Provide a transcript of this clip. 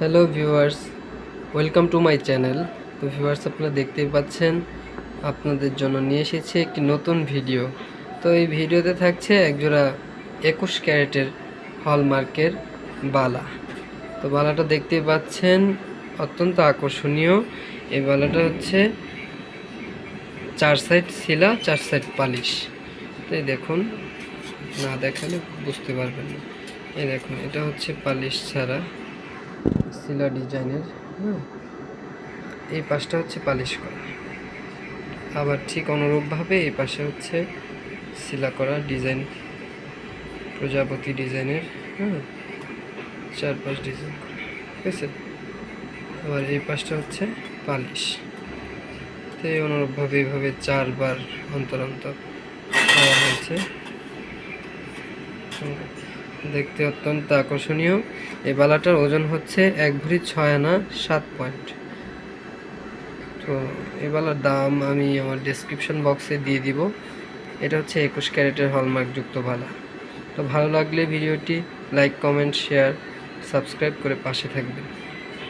Hello viewers welcome to my channel তো viewers আপনারা দেখতেই পাচ্ছেন, আপনাদের জন্য নিয়ে এসেছি একটি নতুন ভিডিও তো এই ভিডিওতে থাকছে একজোড়া একুশ ক্যারেটের হলমার্কের বালা। তো বালাটা দেখতেই পাচ্ছেন, অত্যন্ত আকর্ষণীয়। এই বালাটা হচ্ছে চার সাইড শিলা, চার সাইড পালিশ। তো এই দেখুন, না দেখালে বুঝতে পারবেন না। এই দেখুন, এটা হচ্ছে পালিশ ছাড়া। শিলা ডিজাইনের হ্যাঁ এই পাশটা হচ্ছে পালিশ করা। আবার ঠিক অনুরূপভাবে এই পাশে হচ্ছে শিলা করা ডিজাইন প্রজাপতি ডিজাইনের হ্যাঁ চার পাঁচ ডিজাইন ঠিক আছে? আবার এই পাশটা হচ্ছে পালিশ। তো এই অনুরূপভাবে এইভাবে চারবার অন্তর অন্তর করা হয়েছে। দেখতে অত্যন্ত আকর্ষণীয়। এই বালাটার ওজন হচ্ছে এক ভরি ছয় আনা সাত পয়েন্ট। তো এই বালার দাম আমি আমার ডেসক্রিপশন বক্সে দিয়ে দিব। এটা হচ্ছে একুশ ক্যারেটের হলমার্কযুক্ত বালা। তো ভালো লাগলে ভিডিওটি লাইক কমেন্ট শেয়ার সাবস্ক্রাইব করে পাশে থাকবেন।